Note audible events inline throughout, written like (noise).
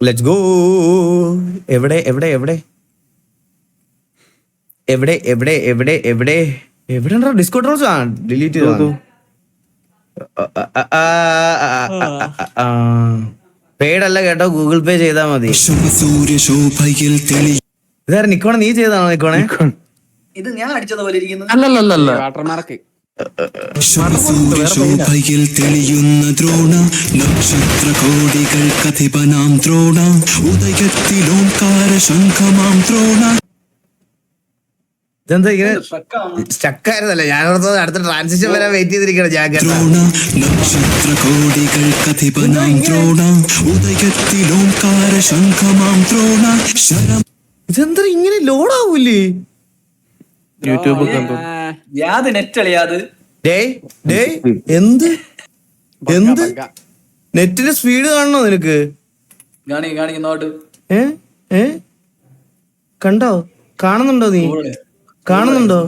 Let's go എവിടെ എവിടെ എവിടെ? എവിടെ എവിടെ എവിടെ എവിടെ? എവിടെ ഡിസ്കോ ട്രോൾസ് ആ ഡിലീറ്റ് ചെയ്തു പേടല്ല കേട്ടോ ഗൂഗിൾ പേ ചെയ്താൽ മതി. ഇതായിരുന്നു നിക്കോണ? നീ ചെയ്താണോ നിക്കോണേ? ഇത് ഞാൻ അടിച്ചതുപോലെ ഇരിക്കുന്നു. അല്ലല്ലല്ല വാട്ടർമാർക്ക് ശുഭസൂര്യശോഭയിൽ തെളിയുന്ന ദ്രോണ നക്ഷത്ര കോടികൾ ദ്രോണ ഉദയത്തിലോംകാര ശംഖമാം ദ്രോണ. ഇതെന്താ ഇങ്ങനെ സ്റ്റക്കായിരുന്നല്ലേ ഞാൻ ഓർത്തത് അടുത്ത ട്രാൻസിഷൻ വരാൻ വെയിറ്റ് ചെയ്തിരിക്കണം ഞാൻ കേട്ടോ. ദ്രോണ നക്ഷത്ര കോടികൾക്കധിപനാം ദ്രോണ ഉദയത്തിലോംകാര ശംഖമാം ദ്രോണ. ശരം ഇതെന്താ ഇങ്ങനെ ലോഡാവൂലേ യൂട്യൂബ് കണ്ടു യാത് നെറ്റ് അളിയാത് ഡേ ഡേ എന്ത്? എന്ത്? നെറ്റിന്റെ സ്പീഡ് കാണണോ നിനക്ക്? കാണി കാണിക്കുന്നോട്ട് ഏ? ഏ? കണ്ടോ? കാണുന്നുണ്ടോ നീ? കാണുന്നുണ്ടോ?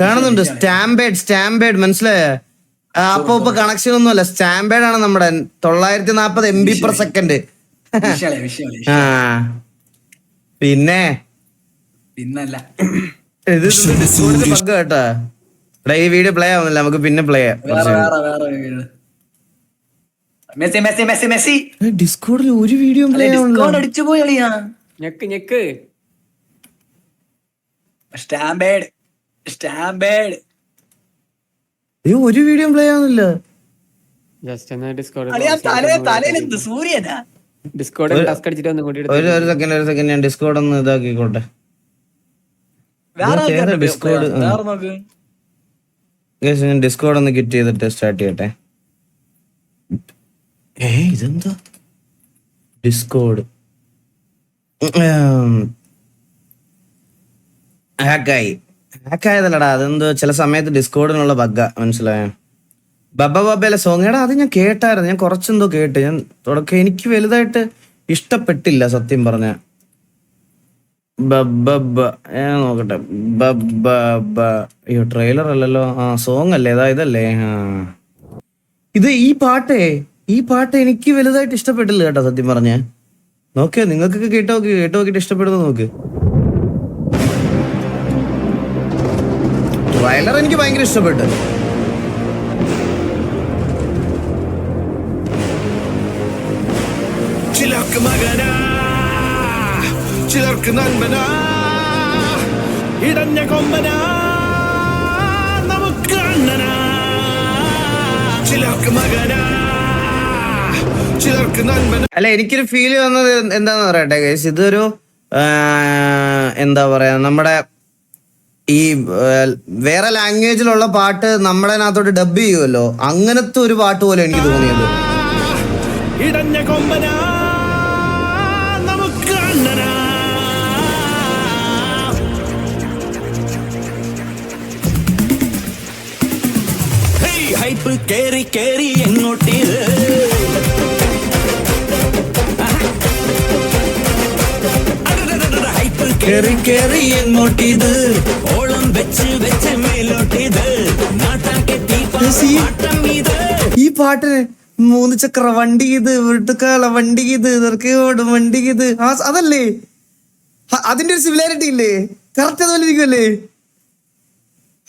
കാണുന്നുണ്ടോ. സ്റ്റാമ്പേഡ് സ്റ്റാമ്പേഡ് മനസ്സിലായ? അപ്പൊ ഇപ്പൊ കണക്ഷൻ ഒന്നുമല്ല. സ്റ്റാമ്പേഡ് ആണ് നമ്മുടെ തൊള്ളായിരത്തി നാപ്പത് എം ബി പെർ സെക്കൻഡ് ആ. പിന്നെ? പിന്നല്ല. ഇത് ബഗ് കേട്ടാ. എടാ ഈ വീഡിയോ പ്ലേ ആവുന്നില്ല നമുക്ക് പിന്നെ പ്ലേ മെസ്സി ഡിസ്കോഡിൽ ഒരു വീഡിയോ പ്ലേ അടിച്ചു പോയി അളിയാ ഞെക്ക് ഞെക്ക്. സ്റ്റാമ്പേഡ് സ്റ്റാമ്പേഡ് അയ്യോ ഒരു വീഡിയോ പ്ലേ ആവുന്നില്ല. ജസ്റ്റ് ഡിസ്കോഡ് തലയിലെന്ത് സൂര്യനാ? ഡിസ്കോഡ് ടാസ്ക് അടിച്ചിട്ട് ഒന്ന് കൂടി ഒരു ഒരു സെക്കൻഡ് ഒരു സെക്കൻഡ് ഞാൻ ഡിസ്കോഡ് ഒന്ന് ഇതാക്കിക്കോട്ടെ വേറെ ഇതൊക്കെ ഏതാ ആൾക്കാരുടെ Discord? play ആണ്. വേറെ നോക്ക് Guys, ഞാൻ ഡിസ്കോഡ് ഒന്ന് കിറ്റ് ചെയ്തിട്ട് സ്റ്റാർട്ട് ചെയ്യട്ടെ. ഏ ഇതെന്താ? ഡിസ്കോഡ് ഹാക്കായി ഹാക്കായതല്ലടാ അതെന്തോ ചില സമയത്ത് ഡിസ്കോഡിനുള്ള ബഗ്ഗ മനസ്സിലായോ? ബബ ബബയിലെ സോങ് എടാ അത് ഞാൻ കേട്ടായിരുന്നു. ഞാൻ കുറച്ചെന്തോ കേട്ട്. ഞാൻ തുടക്കം എനിക്ക് വലുതായിട്ട് ഇഷ്ടപ്പെട്ടില്ല സത്യം പറഞ്ഞ. ബബ്ബബ്ബ ഞാൻ നോക്കട്ടെ. ട്രെയിലർ അല്ലല്ലോ. ആ സോങ് അല്ലേ? ഇതാ ഇതല്ലേ? ഇത് ഈ പാട്ടേ ഈ പാട്ട് എനിക്ക് വലുതായിട്ട് ഇഷ്ടപ്പെട്ടില്ല കേട്ടോ സത്യം പറഞ്ഞ. നോക്കിയോ നിങ്ങൾക്കൊക്കെ കേട്ടോ കേട്ടോ നോക്കിട്ട് ഇഷ്ടപ്പെടുന്നു നോക്ക്. ട്രെയിലർ എനിക്ക് ഭയങ്കര ഇഷ്ടപ്പെട്ടു. ചിലർക്ക് നന്മനാ ഇടഞ്ഞ കൊമ്പനാ നമുക്ക് അണ്ണനാ. ചിലർക്ക് മകനാ ചിലർക്ക് നന്മനാ. അല്ല എനിക്കൊരു ഫീൽ വന്നത് എന്താന്ന് പറയട്ടെ ഗൈസ് ഇതൊരു എന്താ പറയാ നമ്മുടെ ഈ വേറെ ലാംഗ്വേജിലുള്ള പാട്ട് നമ്മുടെ അതിനകത്തോട്ട് ഡബ് ചെയ്യുമല്ലോ. അങ്ങനത്തെ ഒരു പാട്ട് പോലെ എനിക്ക് തോന്നിയത്. ഇടഞ്ഞ കൊമ്പനാ കേറി കേറി എങ്ങോട്ടിത്? കേറി കേറി എങ്ങോട്ടിത്? ഓളം വെച്ച് വെച്ച് മേലോട്ടിത്. ഈ- പാട്ട് മൂന്ന് ചക്ര വണ്ടി ഇത് വീട്ടുകാല വണ്ടി ഇത് ഇതൊക്കെയോട് വണ്ടി ഇത്. അതല്ലേ? അതിന്റെ ഒരു സിമിലാരിറ്റി ഇല്ലേ? കറക്റ്റ് അതുപോലെ ഇരിക്കുമല്ലേ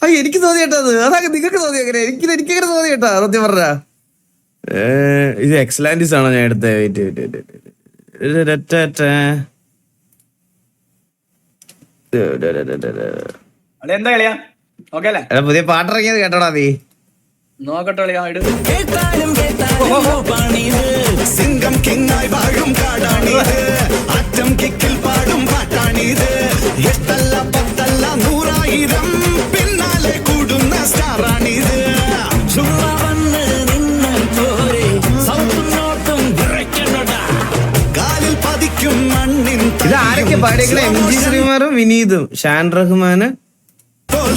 ആ എനിക്ക് തോന്നി കേട്ടോ അത്. അതാ നിങ്ങൾക്ക് തോന്നി അങ്ങനെ. എനിക്ക് എനിക്ക് അങ്ങനെ തോന്നി കേട്ടോ സത്യം പറഞ്ഞ. ഇത് എക്സലാൻഡിസ് ആണോ ഞാൻ എടുത്തത് വെയിറ്റ് വെയിറ്റ് എന്താ കളിയാ? ഓക്കെ അല്ലേ? പുതിയ പാട്ടിറങ്ങിയത് കേട്ടോടാ നീ. നോക്കട്ടെ സിംഗം കിങ്ങായി വാഴും കാടാണീത്. അറ്റം കിക്കിൽ പാടും പാട്ടാണീത്. എട്ടല്ല പത്തല്ല നൂറായിരം പിന്നാലെ കൂടുന്ന സ്റ്റാറാണീത്. വന്ന് നിന്നും പോരെ. സൗത്തും നോട്ടും കാലിൽ പതിക്കും മണ്ണിൻ ഇത് ആരൊക്കെ പാടിയേക്കണ? എം ജി ശ്രീമാറും വിനീതും. ഷാൻ റഹ്മാന്. തോൽ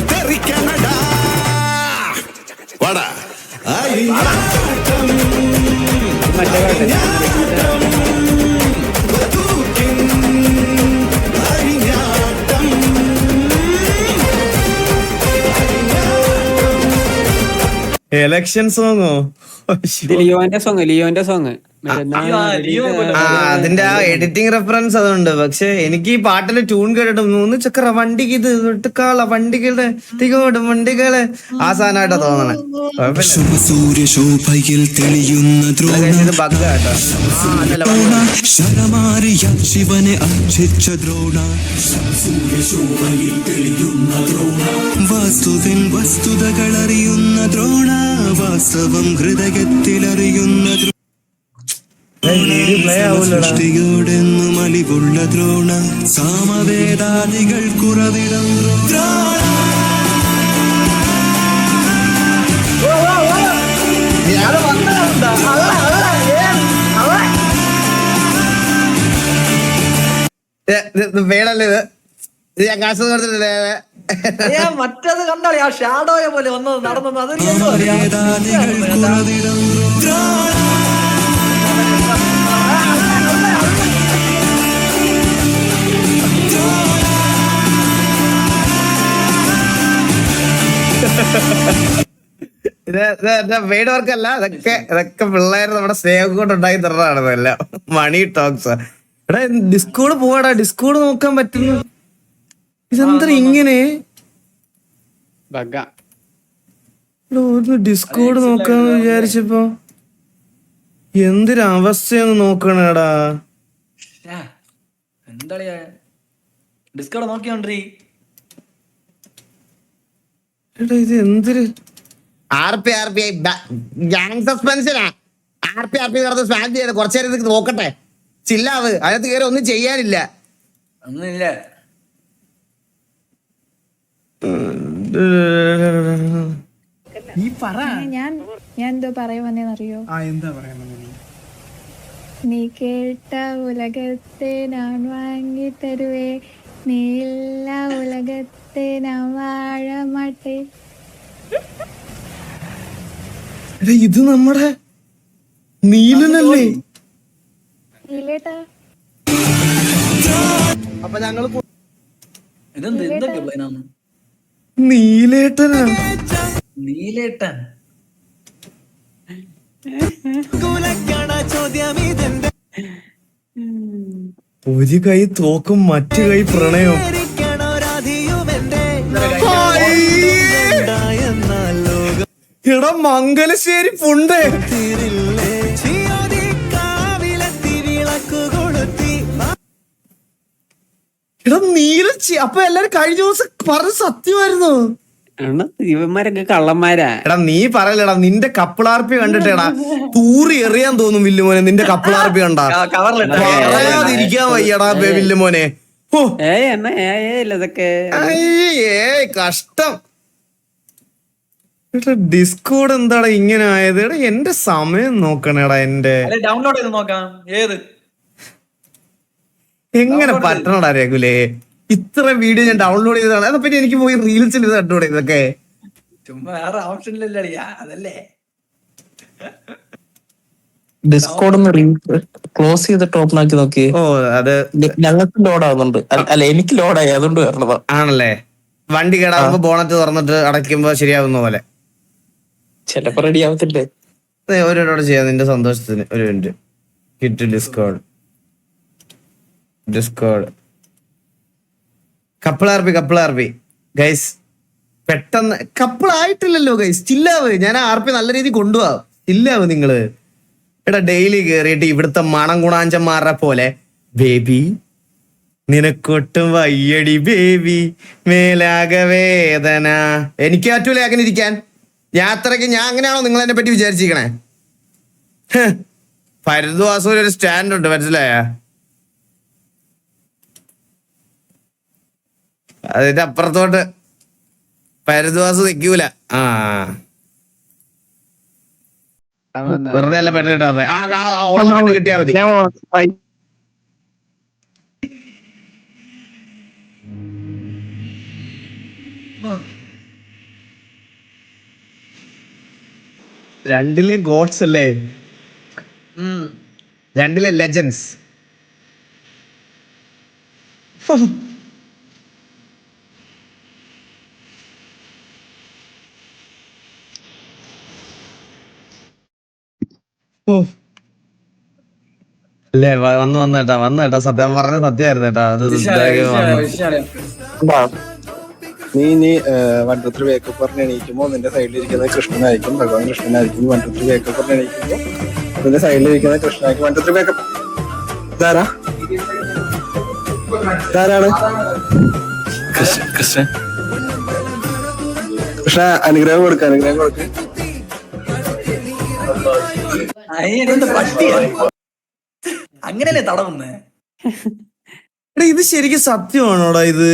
എലക്ഷൻ സോങ്ങോ ലിയോന്റെ സോങ് ലിയോന്റെ സോങ് അതിന്റെ ആ എഡിറ്റിംഗ് റെഫറൻസ് അതുണ്ട്. പക്ഷെ എനിക്ക് ഈ പാട്ടിന്റെ ട്യൂൺ കേട്ടിട്ട് മൂന്ന് ചക്ര വണ്ടിക്ക് ഇത് വിട്ടുക്കാള വണ്ടികളുടെ തികോടും വണ്ടികൾ. ആ സാധനമായിട്ടാ തോന്നണേ ശോഭയിൽ തെളിയുന്ന ശിവനെ അർച്ചിച്ച ദ്രോണ. വസ്തുവിൻ വസ്തുതകൾ അറിയുന്ന ദ്രോണ. വാസ്തവം ഹൃദയത്തിലറിയുന്ന ദ്രോണ. സൃഷ്ടിയോടെന്നും അലിവുള്ള ദ്രോണ സാമവേദാദികൾ കുറവിടം വേണല്ലേ ഇത് ഞാൻ കാശ് കൊടുത്തിട്ടില്ലേ മറ്റത് കണ്ടാളി ആ ഷാഡോയെ പോലെ വന്നത് നടന്നത് അതൊരു ഇത് മെയ്ഡ് വർക്ക് അല്ല ഇതൊക്കെ ഇതൊക്കെ പിള്ളേർ നമ്മുടെ സ്നേഹം കൊണ്ട് ഉണ്ടാക്കി തരണതാണ് ഇതെല്ലാം മണി ടോക്സ് എടാ ഡിസ്കോഡ് പോവാടാ. ഡിസ്കോഡ് നോക്കാൻ പറ്റുന്നു ഇതെന്താ ഇങ്ങനെ? ഡിസ്കോഡ് നോക്കാന്ന് വിചാരിച്ചപ്പോ എന്തൊരു അവസ്ഥയെന്ന് നോക്കണേടാ. എന്താ ഡിസ്കോഡ് നോക്കിയോണ്ടി ഇത് എന്തൊരു R P R P I gang സസ്പെൻഷനാ R P R P നടന്ന് സ്പാൻ ചെയ്ത് കുറച്ചു നേരം ഇത് നോക്കട്ടെ. ചില്ലാവ്. അതിനകത്ത് കയറി ഒന്നും ചെയ്യാനില്ല. ഒന്നുമില്ല ഞാൻ ഞാൻ എന്തോ പറയാൻ വന്നേന്നറിയോ? നീ കേട്ട ഉലകത്തെ ഞാൻ വാങ്ങി തരുവേ ഉലകത്തെ ഞാൻ വാഴ മാട്ടേ എടാ, ഇത് നമ്മുടെ നീലനല്ലേ? ഇല്ലേട്ടാ അപ്പൊ ഞങ്ങൾ പോ- ഇതെന്ത് എന്തൊക്കെ പ്ലാനാണ് നീലേട്ടനാ. നീലേട്ടൻ. ഒരു കൈ തോക്കും മറ്റു കൈ പ്രണയം. എടാ മംഗലശ്ശേരി പുണ്ടേ. എടാ നീലച്ചി അപ്പൊ എല്ലാരും കഴിഞ്ഞ ദിവസം പറഞ്ഞ സത്യമായിരുന്നു. ഇവന്മാരൊക്കെ കള്ളന്മാരാ. എടാ നീ പറയലടാ നിന്റെ കപ്പിളാർപ്പി കണ്ടിട്ടേടാ. തൂറി എറിയാൻ തോന്നും വില്ലുമോനെ നിന്റെ കപ്പിളാർപ്പി കണ്ടാ. പറയാതിരിക്കാൻ വയ്യടാ ബേ വില്ലുമോനെ. കഷ്ടം. ഡിസ്കോഡ് എന്താടാ ഇങ്ങനെ ആയത്? എടാ എന്റെ സമയം നോക്കണേടാ എന്റെ. ഡൗൺലോഡ് ചെയ്ത് നോക്കാം. ഏത്? എങ്ങനെ പറ്റണടാ രഘുലേ? ഇത്ര വീഡിയോ ഞാൻ ഡൗൺലോഡ് ചെയ്തതാണ്. അതപ്പറ്റി എനിക്ക് പോയി റീൽസിൽ ഇത് കണ്ടുകൂടെ ഇതൊക്കെ ചുമ്മാ വേറെ ഓപ്ഷൻ ഇല്ലല്ലേ അതല്ലേ? ഡിസ്കോഡ് ഒന്ന് ക്ലോസ് ചെയ്തിട്ട് ഓപ്പൺ ആക്കി നോക്കി. ഓ അത് ഞങ്ങൾക്ക് ലോഡ് ആവുന്നുണ്ട്. അല്ല- എനിക്ക് ലോഡായി അതുകൊണ്ട് വരണതാ. ആണല്ലേ? വണ്ടി കേടാകുമ്പോ ബോണറ്റ് തുറന്നിട്ട് അടയ്ക്കുമ്പോ ശരിയാവുന്ന പോലെ. ചിലപ്പോ റെഡി ആവത്തില്ലേ? ഓരോരോടെ ചെയ്യാം. നിന്റെ സന്തോഷത്തിന് ഒരു minute kit discord discord couple R P P guys പെട്ടെന്ന് കപ്പിൾ ആയിട്ടില്ലല്ലോ ഗൈസ് ചില്ലാവ് ഞാൻ ആർ പി നല്ല രീതിയിൽ കൊണ്ടുപോവാം. ചില്ലാവ് നിങ്ങൾ. എടാ ഡെയിലി കേറിയിട്ട് ഇവിടുത്തെ മണം ഗുണാഞ്ചന്മാരുടെ പോലെ ബേബി നിനക്കൊട്ടും വയ്യടി ബേബി മേലാക വേദന. എനിക്ക് പറ്റൂലേ അങ്ങനെ ഇരിക്കാൻ. യാത്രയ്ക്ക് ഞാൻ അങ്ങനെയാണോ നിങ്ങൾ എന്നെ പറ്റി വിചാരിച്ചിരിക്കണേ? ഭരദ്വാസൂർ ഒരു സ്റ്റാൻഡ് ഉണ്ട് മനസ്സിലായ? അതിന്റെ അപ്പുറത്തോട്ട് പരദ്വാസ് നിൽക്കൂല ആ. വെറുതെ അല്ല രണ്ടിലും കിട്ടിയാ മതി. രണ്ടിലെ ഗോഡ്സ് അല്ലേ? രണ്ടിലെ ലെജൻസ് (laughs) അല്ലേ വന്ന് വന്ന് കേട്ടാ വന്ന് കേട്ടാ. സത്യം പറഞ്ഞ സത്യമായിരുന്നു കേട്ടാ. അത് നീ. നീ വണ്ടത്തിൽ one two three wake up പറഞ്ഞ് എണീക്കുമ്പോൾ നിന്റെ സൈഡിലിരിക്കുന്നത് കൃഷ്ണനായിരിക്കും ഭഗവാൻ കൃഷ്ണനായിരിക്കും. One two three wake up പറഞ്ഞ് എണീക്കുമ്പോൾ നിന്റെ സൈഡിലിരിക്കുന്നത് കൃഷ്ണനായിരിക്കും one two three wake up ഇതാരാ? ഇതാരാണ്? കൃഷ്ണ കൃഷ്ണ അനുഗ്രഹം കൊടുക്ക അനുഗ്രഹം കൊടുക്ക. അങ്ങനെയല്ലേ തടവുന്നേ? എടാ ഇത് ശരിക്കും സത്യമാണോടാ ഇത്?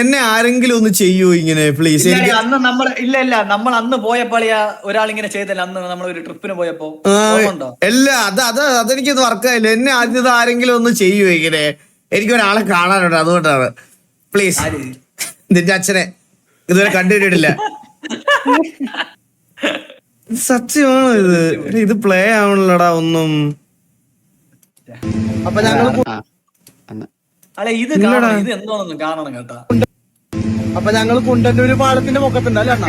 എന്നെ ആരെങ്കിലും ഒന്ന് ചെയ്യൂ ഇങ്ങനെ പ്ലീസ് എനിക്ക് അന്ന് നമ്മൾ ഇല്ല ഇല്ല. നമ്മൾ അന്ന് പോയപ്പോളിയാ ഒരാൾ ഇങ്ങനെ ചെയ്തല്ല അന്ന് നമ്മൾ ഒരു ട്രിപ്പിന് പോയപ്പോ? അല്ല അത് അത് അതെനിക്കത് വർക്കായില്ല. എന്നെ ആദ്യം ഇത് ആരെങ്കിലും ഒന്ന് ചെയ്യൂ ഇങ്ങനെ? എനിക്ക് ഒരാളെ കാണാനുണ്ട് അതുകൊണ്ടാണ്. പ്ലീസ്? നിന്റെ അച്ഛനെ. ഇതുവരെ കണ്ടുകിട്ടിട്ടില്ല. (laughs) സത്യമാണോ ഇത് ഇത് പ്ലേ ആവണല്ലോടാ ഒന്നും. അപ്പൊ ഞങ്ങൾ അല്ല ഇത് കാണണം. ഇത് എന്തോന്നൊന്നും കാണണം കേട്ടാ. അപ്പൊ ഞങ്ങൾ കുണ്ടന്നൂര് പാലത്തിന്റെ മുഖത്തുണ്ട്. അല്ല അണ്ണ?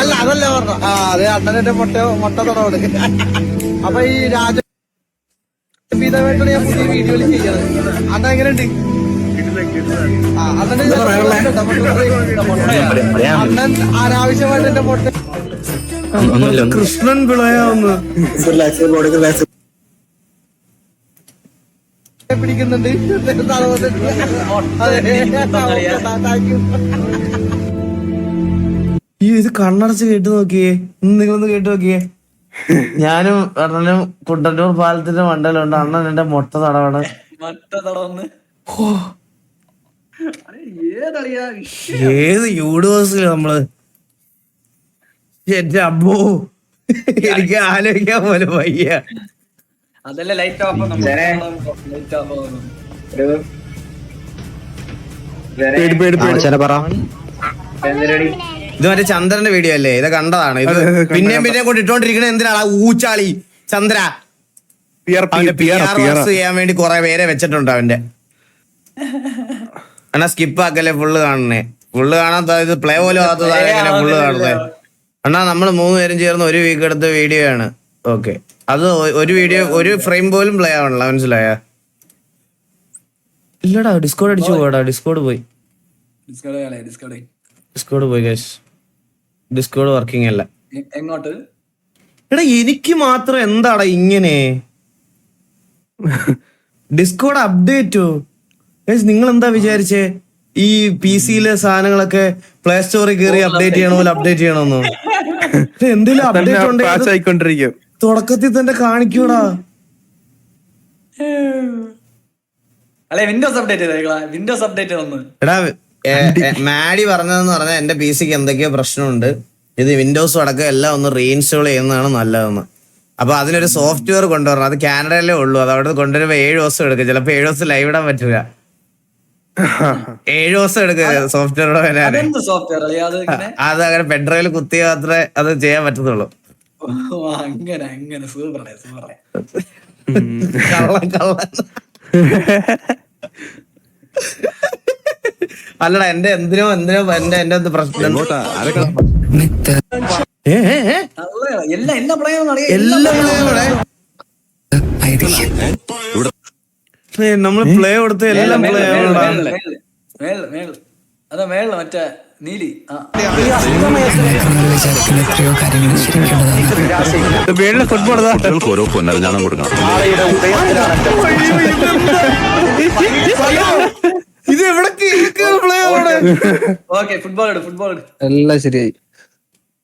അല്ല അതല്ല പറഞ്ഞ ആ അതെ അണ്ണനെ മുട്ട മുട്ട തുടങ്ങി അപ്പൊ ഈ രാജ ഞാൻ പുതിയ വീഡിയോയിൽ ചെയ്യണത്. അണ്ണ എങ്ങനെയുണ്ട്? അണ്ണൻ അനാവശ്യമായിട്ട് എന്റെ മുട്ട കൃഷ്ണൻ പിളയാവുന്നു പിടിക്കുന്നുണ്ട്. അതെ. താങ്ക് യു ഈ ഇത് കണ്ണടച്ച് കേട്ട് നോക്കിയേ. ഒന്ന് നിങ്ങളൊന്ന് കേട്ട് നോക്കിയേ. ഞാനും അണ്ണനും കുണ്ടന്നൂർ പാലത്തിന്റെ മണ്ടലുണ്ട്. അണ്ണൻ എന്റെ മുട്ട തടവാണ്. തടവന്ന്. ഏത് യൂണിവേഴ്സിലാ നമ്മൾ? എന്റെ അമ്മോ. എനിക്ക് ആലോചിക്കാൻ പോലും വയ്യ. അതല്ലേ ലൈറ്റ് ഓഫ് ലൈറ്റ് ഓഫ് ഇത് മറ്റേ ചന്ദ്രന്റെ വീഡിയോ അല്ലേ? ഇത് കണ്ടതാണ്. ഇത് പിന്നെയും പിന്നെ കൊണ്ട് ഇട്ടോണ്ടിരിക്കണ എന്തിനാണ് ഊച്ചാളി ചന്ദ്ര? ചെയ്യാൻ വേണ്ടി കുറെ പേരെ വെച്ചിട്ടുണ്ട് അവന്റെ. (laughs) എന്നാ സ്കിപ്പ് ആക്കല്ലേ ഫുള്ള് കാണണേ ഫുള്ള് കാണാത്ത ഇത് പ്ലേ പോലും ആകാത്തതായ ഫുള്ള് കാണുന്നത് അണ്ണാ നമ്മൾ മൂന്ന് പേരും ചേർന്ന് ഒരു വീക്ക് എടുത്ത വീഡിയോ ആണ്. ഓക്കെ അത് ഒരു വീഡിയോ ഒരു ഫ്രെയിം പോലും പ്ലേ ആവണല്ല. മനസ്സിലായ? ഇല്ലടാ ഡിസ്കോഡ് അടിച്ചു പോടാ ഡിസ്കോഡ് പോയി. ഡിസ്കോഡ് പോയി ഗൈസ് ഡിസ്കോഡ് വർക്കിംഗ് അല്ല. എങ്ങോട്ട്? എടാ എനിക്ക് മാത്രം എന്താടാ ഇങ്ങനെ? ഡിസ്കോഡ് അപ്ഡേറ്റോ ഗൈസ് നിങ്ങൾ എന്താ വിചാരിച്ചേ? ഈ പി സിയിലെ സാധനങ്ങളൊക്കെ പ്ലേ സ്റ്റോറിൽ കയറി അപ്ഡേറ്റ് ചെയ്യണോ പോലെ അപ്ഡേറ്റ് ചെയ്യണമെന്നോ എന്തെങ്കിലും അപ്ഡേറ്റ് ഉണ്ടെങ്കിൽ തുടക്കത്തിൽ തന്നെ കാണിക്കൂടാ. അല്ലെ വിൻഡോസ് അപ്ഡേറ്റ് വിൻഡോസ് അപ്ഡേറ്റ് വന്ന്. എടാ മാഡി പറഞ്ഞതെന്ന് പറഞ്ഞാൽ എന്റെ പി സിക്ക് എന്തൊക്കെയോ പ്രശ്നമുണ്ട്. ഇത് വിൻഡോസ് അടക്കം എല്ലാം ഒന്ന് റീഇൻസ്റ്റോൾ ചെയ്യുന്നതാണ് നല്ലതെന്ന്. അപ്പൊ അതിനൊരു സോഫ്റ്റ്വെയർ കൊണ്ടുവരണം. അത് കാനഡയിലേ ഉള്ളൂ. അത് അവിടെ കൊണ്ടുവരുമ്പോ ഏഴ് ദിവസം എടുക്കും. ചിലപ്പോ ഏഴ് ദിവസം ലൈവ് ഇടാൻ പറ്റില്ല ഏഴ് ദിവസം എടുക്കുക സോഫ്റ്റ്വെയറുടെ വില സോഫ്റ്റ്വെയർ അല്ലേ അത് അത് അങ്ങനെ പെൻഡ്രൈവിൽ കുത്തി മാത്രമേ അത് ചെയ്യാൻ പറ്റത്തുള്ളൂ. അങ്ങനെ അങ്ങനെ. സൂപ്പറേ സൂപ്പറേ കള്ളം കള്ളം അല്ലടാ എന്റെ എന്തിനോ എന്തിനോ എന്റെ എന്റെ എന്ത് പ്രശ്നം? എല്ലാ എല്ലാം പ്ലെയും ഇവിടെ നമ്മൾ പ്ലേ കൊടുത്ത എല്ലാം പ്ലേ അതാ മേളിൽ മറ്റേ നീലി. ഓരോ കൊടുക്കണം. (laughs) ഇത് എവിടെ പ്ലേ ആവണേ ഓക്കെ ഫുട്ബോൾ ഫുട്ബോൾ എല്ലാം ശരിയായി.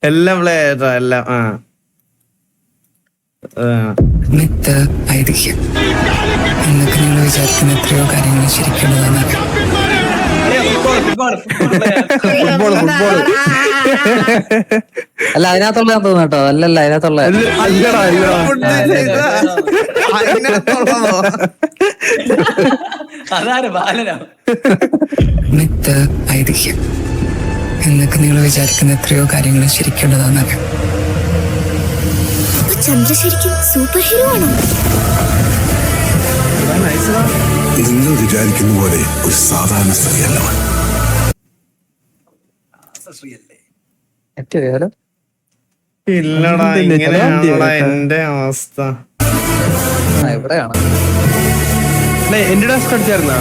എല്ലാം പ്ലേ ആയിട്ടോ എല്ലാം ആ. മിത്ത് ഐതിഹ്യം എന്നൊക്കെ നിങ്ങൾ വിചാരിക്കുന്ന എത്രയോ കാര്യങ്ങൾ ശരിക്കുള്ളതാണ് ഫുട്ബോൾ ഫുട്ബോൾ ഫുട്ബോൾ. ഫുട്ബോൾ അല്ല അതിനകത്തുള്ള തോന്നുന്നു കേട്ടോ. അല്ലല്ല അതിനകത്തുള്ള? മിത്ത് ഐതിഹ്യം എന്നൊക്കെ നിങ്ങൾ വിചാരിക്കുന്ന എത്രയോ കാര്യങ്ങൾ ശരിക്കുള്ളതാണ് ചന്ദ്ര ശരിക്കും സൂപ്പർ ഹീറോ ആണോ? നിങ്ങൾ വിചാരിക്കുന്ന പോലെ ഒരു സാധാരണ സ്ത്രീയല്ല ഏറ്റവും ഇല്ലടാ ഇങ്ങനെയാണോടാ എന്റെ അവസ്ഥ. ആ, ഇവിടെയാണ് എന്റെ ഡാസ്ക് അടിച്ചായിരുന്നാ?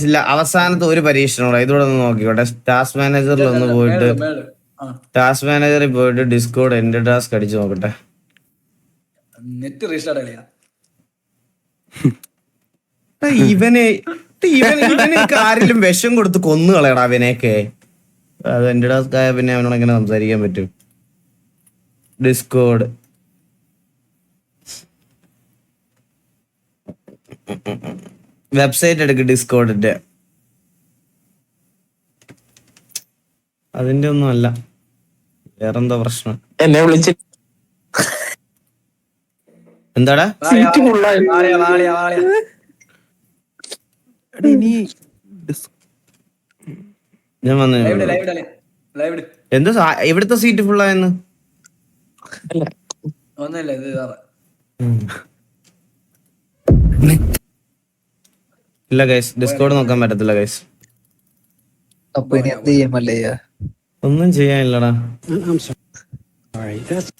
ഇല്ല അവസാനത്തെ ഒരു പരീക്ഷണോടെ ഇതോടെ ഒന്ന് നോക്കിക്കോട്ടെ. ടാസ്ക് മാനേജറിൽ ഒന്ന് പോയിട്ട് ടാസ്ക് മാനേജറിൽ പോയിട്ട് ഡിസ്കോഡ് എന്റെ ടാസ്ക് അടിച്ചു നോക്കട്ടെ. നെറ്റ് റീസ്റ്റാർട്ട് കളിയാ ഇവനെ ഇവൻ വിഷം കൊടുത്ത് കൊന്നു കളയടാ അവനെയൊക്കെ അത് എന്റെ ടാസ്ക് ആയ പിന്നെ അവനോട് എങ്ങനെ സംസാരിക്കാൻ പറ്റും? ഡിസ്കോഡ് വെബ്സൈറ്റ് എടുക്ക് ഡിസ്കോഡിന്റെ അതിന്റെ ഒന്നും അല്ല. വേറെന്താ പ്രശ്നം? എന്നെ വിളിച്ച് എന്താടാ? ഞാൻ വന്നു ലൈവ് ഇട് ലൈവ് ഇട് എന്താ എവിടുത്തെ സീറ്റ് ഫുള്ളായെന്ന് ഇത് ഇല്ല ഗൈസ് ഡിസ്കോഡ് നോക്കാൻ പറ്റത്തില്ല ഗൈസ് അപ്പൊ ഇനി എന്ത് ചെയ്യും മല്ലയ്യ ഒന്നും ചെയ്യാനില്ലടാ.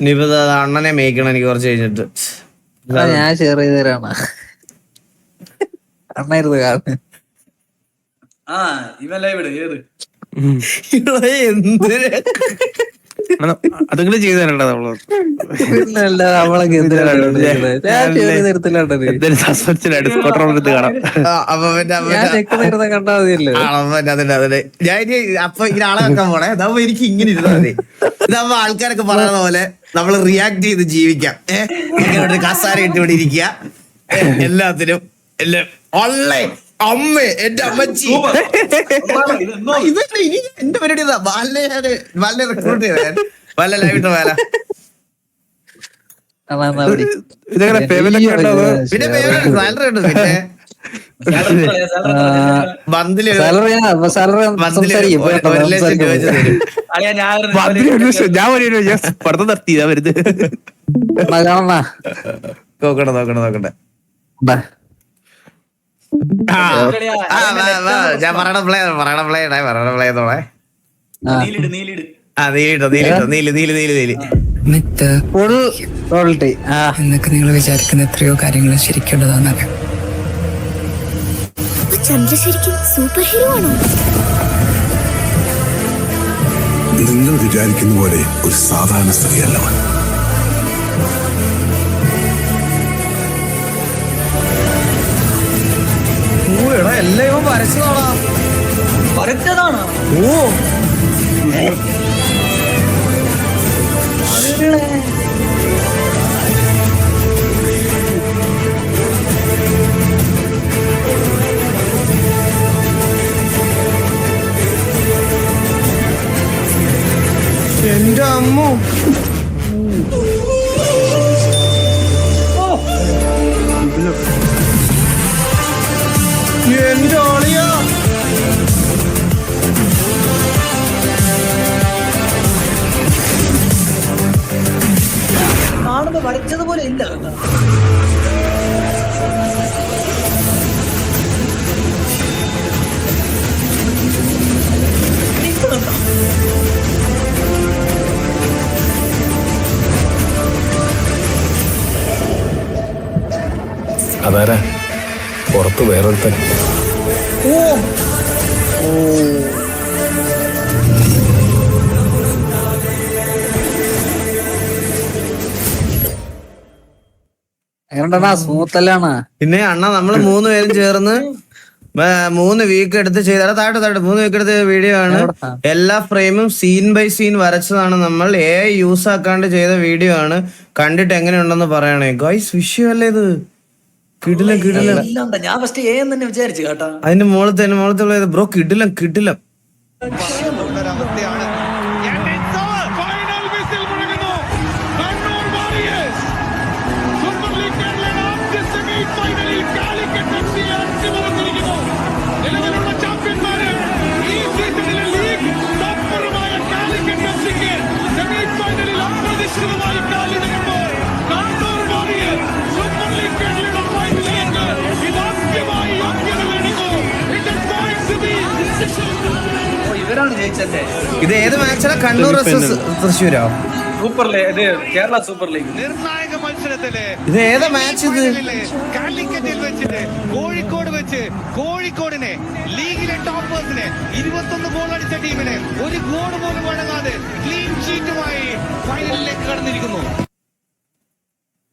ഇനിയിപ്പോ ദാ അണ്ണനെ മേയ്ക്കണം എനിക്ക് കുറച്ച് കഴിഞ്ഞിട്ട്. ഞാൻ ഷെയർ ചെയ്ത് തരാണ് അണ്ണായിരുന്നു കാരണം ആ ഇവല്ല ലൈവ് ഇട് ഏത്? ഇവിടെ എന്തിന്? അതെങ്കിലും ചെയ്തു തരണ്ട നമ്മൾ പിന്നല്ല നമ്മളൊക്കെ എന്തിനാണ് ഞാൻ ഷെയർ ചെയ്ത് തരത്തില്ലാണ്ടത് എന്തായാലും സസ്പെൻസിലാണ് ഡിസ്കോട്ടറോട് കാണാം? ആ, അപ്പൊ പിന്നെ ഞാൻ കണ്ടാ മതിയല്ലോ. ഇനി അപ്പൊ ഇങ്ങനെ ആളെ വെക്കാൻ പോണേ. അതാവുമ്പോ എനിക്ക് ഇങ്ങനെ ഇരുന്നാ മതി. ഇതാവുമ്പോ ആൾക്കാരൊക്കെ പറയുന്ന പോലെ നമ്മൾ റിയാക്ട് ചെയ്ത് ജീവിക്കാം. ഏഹ് കസാര ഇട്ട് ഇവിടെ ഇരിക്കുക എല്ലാത്തിനും എല്ലാം ഒള്ളേ അമ്മ എന്റെ അമ്മച്ചി. ഇതല്ലേ ഇനി എന്റെ പരിപാടി ബാലിനെ ബാലിനെ റിക്രൂട്ട് വല്ല ബാല ലൈവ് ഇട്ട വേല. അണ്ണാ എന്നാ പിടി. ഇതെങ്ങനെ പേയ്മെന്റ് ഒക്കെ ഉണ്ടോ അതോ? പിന്നെ സാലറി ഉണ്ട് പിന്നെ. ഞാൻ ഞാൻ ഞാൻ പഠിത്തം വരുന്നത് അണ്ണാ കാണണ നോക്കട്ടെ ഞാൻ പറയണ പ്ലേ പറയണ പ്ലേ പറയണ പ്ലേ തോളെ നീലിട് നീലിട്. ആ നീലിട്ടോ നീലിട്ടോ നീൽ നീൽ നീൽ നീൽ. മിത്ത്. ഫുൾ ആ. എന്നൊക്കെ നിങ്ങൾ വിചാരിക്കുന്ന എത്രയോ കാര്യങ്ങൾ ചന്ദ്ര ശരിക്കും സൂപ്പർ ഹീറോ ആണോ? നിങ്ങൾ വിചാരിക്കുന്ന പോലെ ഒരു സാധാരണ സ്ത്രീയല്ല ഓ ഇവൻ വരച്ചതാണോ? ഓ. എന്റെ അമ്മ. കാണുമ്പോ വരച്ചതുപോലെ ഇല്ല അതാരാ? പുറത്ത് വേറൊരുത്തൻ. എങ്ങനെയുണ്ടാ സ്മൂത്ത് അല്ലാണ് പിന്നെ അണ്ണ നമ്മൾ മൂന്ന് പേരും ചേർന്ന് മൂന്ന് വീക്ക് എടുത്ത് ചെയ്ത താഴെ താഴെ മൂന്ന് വീക്ക് എടുത്ത വീഡിയോ ആണ്. എല്ലാ ഫ്രെയിമും സീൻ ബൈ സീൻ വരച്ചതാണ് നമ്മൾ. എ യൂസ് ആക്കാണ്ട് ചെയ്ത വീഡിയോ ആണ്. കണ്ടിട്ട് എങ്ങനെയുണ്ടെന്ന് പറയണേ. ഗൈസ് വിഷയം അല്ലേ ഇത്? കിടില കിടില. ഞാൻ ഫസ്റ്റ് എന്ന് തന്നെ വിചാരിച്ചു കേട്ടോ. അതിന്റെ മുകളത്തെ മോളത്തുള്ള ബ്രോ കിടിലം കിടിലം. ഇത് ഏത് മാച്ചാണ് കണ്ണൂർ തൃശ്ശൂരോ? സൂപ്പർ ലീഗ് ഇത് കേരള സൂപ്പർ ലീഗ് നിർണായക മത്സരത്തിൽ ഇത് ഏതാ മാച്ച് ഇത്? കാലിക്കറ്റിൽ വെച്ചിട്ട് കോഴിക്കോട് വെച്ച് കോഴിക്കോടിനെ ലീഗിലെ ടോപ്പേഴ്സിനെ ഇരുപത്തൊന്ന് ഗോൾ അടിച്ച ടീമിനെ ഒരു ഗോൾ പോലും വഴങ്ങാതെ ക്ലീൻ ഷീറ്റുമായി ഫൈനലിലേക്ക് കടന്നിരിക്കുന്നു.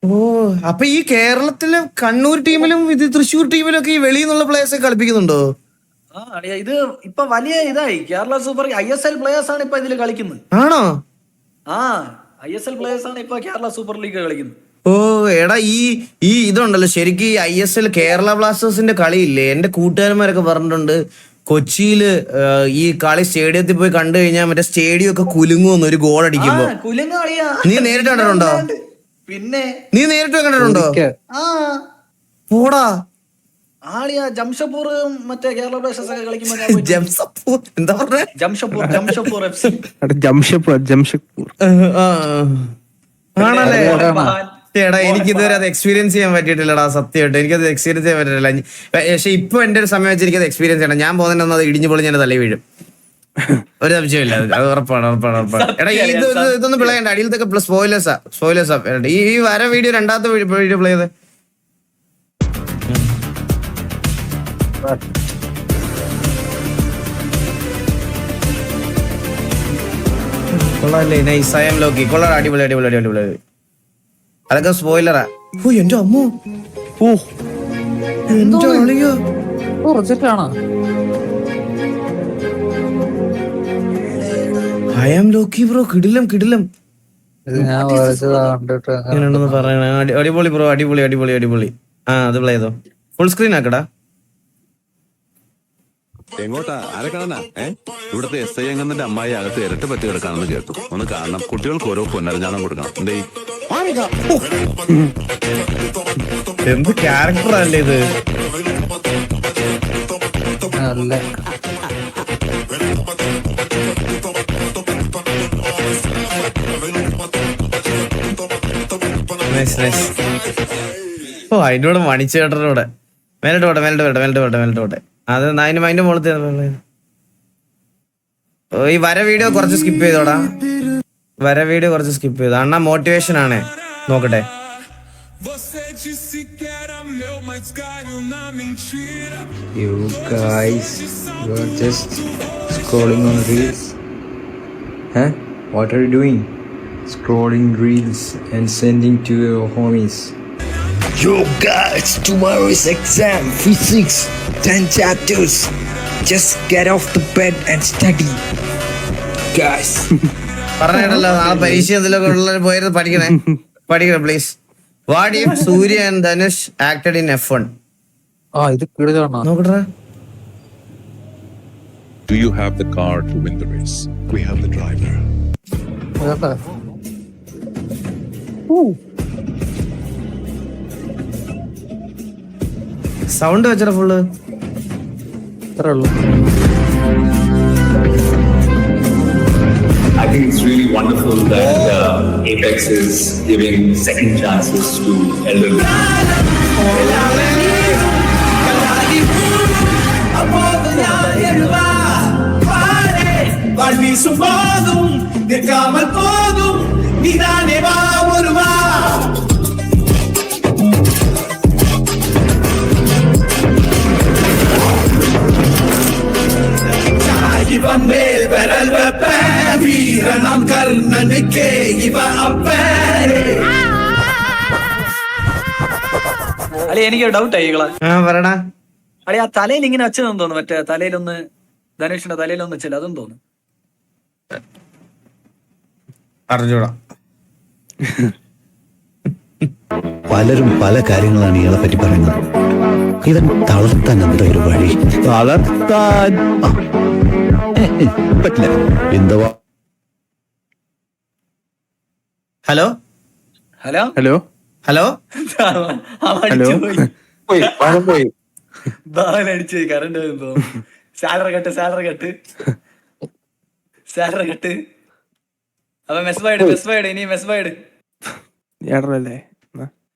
ഓ അപ്പൊ ഈ കേരളത്തിലെ കണ്ണൂർ ടീമിലും ഇത് തൃശ്ശൂർ ടീമിലും ഒക്കെ ഈ വെളിയിൽ നിന്നുള്ള പ്ലേയേഴ്സെ കളിപ്പിക്കുന്നുണ്ടോ? ഇത് ഇപ്പൊ വലിയ ഇതായി. Kerala super I S L players ആണ് ഇപ്പൊ ഇതിൽ കളിക്കുന്നത്. ആണോ? ആ ഐ എസ് എൽ പ്ലേയേഴ്സ് ആണ് ഇപ്പൊ കേരള സൂപ്പർ ലീഗ് കളിക്കുന്നത്. ഓ എടാ ഈ ഈ ഇതുണ്ടല്ലോ ശരിക്കും ഈ ഐ എസ് എൽ കേരള ബ്ലാസ്റ്റേഴ്സിന്റെ കളിയില്ലേ? എന്റെ കൂട്ടുകാരന്മാരൊക്കെ പറഞ്ഞിട്ടുണ്ട് കൊച്ചിയിൽ ഈ കളി സ്റ്റേഡിയത്തിൽ പോയി കണ്ടു കഴിഞ്ഞാൽ മറ്റേ സ്റ്റേഡിയം ഒക്കെ കുലുങ്ങുമെന്ന് ഒരു ഗോൾ അടിക്കുമ്പോ. നീ നേരിട്ട് കണ്ടിട്ടുണ്ടോ? പിന്നെ? നീ നേരിട്ട് കണ്ടിട്ടുണ്ടോ? ആ. മറ്റേ കേരള ബ്ലാസ്റ്റേഴ്സ് ഒക്കെ എന്താ പറഞ്ഞേ? F C. ആണല്ലേ? എടാ എനിക്ക് ഇതുവരെ അത് എക്സ്പീരിയൻസ് ചെയ്യാൻ പറ്റിയിട്ടില്ലടാ സത്യമായിട്ട്. എനിക്കത് എക്സ്പീരിയൻസ് ചെയ്യാൻ പറ്റില്ല പക്ഷെ ഇപ്പൊ എന്റെ ഒരു സമയം വെച്ച് എനിക്കത് എക്സ്പീരിയൻസ് ചെയ്യണം. ഞാൻ പോകുന്നതിനൊന്നും അത് ഇടിഞ്ഞു പൊളി ഞാൻ തലയിൽ വീഴും. ഒരു സംശയമില്ല അത് അത് ഉറപ്പാണ് ഉറപ്പാണ് ഉറപ്പാണ്. എടാ ഇത് ഇത് ഇതൊന്നും പ്ലേ ചെയ്യണ്ട. അടിയിലത്തൊക്കെ പ്ലസ് സ്പോയിലേഴ്സാ സ്പോയിലേഴ്സാ ഈ ഈ വര വീഡിയോ രണ്ടാമത്തെ വീഡിയോ പ്ലേ ചെയ്ത് കൊള്ളാല്ലേ? ലോക്കി കൊള്ളാം. അടിപൊളി അടിപൊളി അടിപൊളി അടിപൊളി. അതൊക്കെ സ്പോയിലറാ ഓ എന്റെ അമ്മോ. ഓ. എന്റെ അളിയോ. Reject I am Loki bro കിടിലം കിടിലം. പറയണേ. അടിപൊളി ബ്രോ അടിപൊളി അടിപൊളി അടിപൊളി. ആ അത് പ്ലേ ചെയ്തോ. ഫുൾ സ്ക്രീൻ ആക്കടാ. എങ്ങോട്ടാ? ആരെ കാണാനാ? ഏ? ഇവിടുത്തെ എസ് ഐ എങ്ങനെ അമ്മായി അകത്ത് ഇരട്ട പറ്റി കിടക്കാണെന്ന് കേട്ടു. ഒന്ന് കാണണം. കുട്ടികൾക്ക് ഓരോ പൊന്നരഞ്ഞാണം കൊടുക്കണം. എന്തേ? എന്ത് ക്യാരക്ടറല്ലേ ഇത്? നല്ല. നൈസ് നൈസ് ഓ അതിന്റെ കൂടെ മണിച്ചേട്ടന്റെ കൂടെ മേലോട്ട് പോട്ടെ മേലോട്ട് പോട്ടെ മേലോട്ട് പോട്ടെ മേലോട്ട് പോട്ടെ അത് അതിന് അതിന്റെ മുകളിൽ ഈ വര വീഡിയോ കുറച്ച് സ്കിപ്പ് ചെയ്തോടാ വര വീഡിയോ കുറച്ച് സ്കിപ്പ് ചെയ്തു അണ്ണ മോട്ടിവേഷൻ ആണ് നോക്കട്ടെ? What are you doing? Scrolling reels and sending to your homies. Yo guys, tomorrow is exam, physics, 10 chapters. Just get off the bed and study. Guys. പറഞ്ഞിട്ടല്ലോ നാളെ പരീക്ഷ എന്തെങ്കിലും ഉള്ള പോയത് പഠിക്കണേ പഠിക്കണം please what if Surya and Dhanush acted in F one ആ ഇത് നോക്കട്ടെ Do you have the car to win the race? We have the driver. കേട്ടാ സൗണ്ട് വെച്ചടാ ഫുള്ള് ഇത്രേ ഉള്ളൂ I think it's really wonderful that uh, Apex is giving second chances to elderly. അളി എനിക്ക് doubt ആയി ഇങ്ങളെ ആ പറടാ അളി ആ തലയിൽ ഇങ്ങനെ വെച്ചതെന്ന് തോന്നുന്നു? മറ്റേ തലയിലൊന്ന് ധനുഷിന്റെ തലയിലൊന്ന് വെച്ചില്ല അതും തോന്നുന്നു? അറിഞ്ഞൂടാ. പലരും പല കാര്യങ്ങളാണ് ഇയാളെ പറ്റി പറയുന്നത്. ഇവൻ തളർത്താൻ എന്താ ഒരു വഴി? തളർത്താൻ. പറ്റില്ല. എന്തുവാ ഹലോ? ഹലോ? ഹലോ? ഹലോ? പോയി. അടിച്ചു current salary cut salary cut salary cut അപ്പൊ മെസ് ബൈഡ് മെസ് ബൈഡ് ഇനി മെസ് ബൈഡ് ചേട്ടനല്ലേ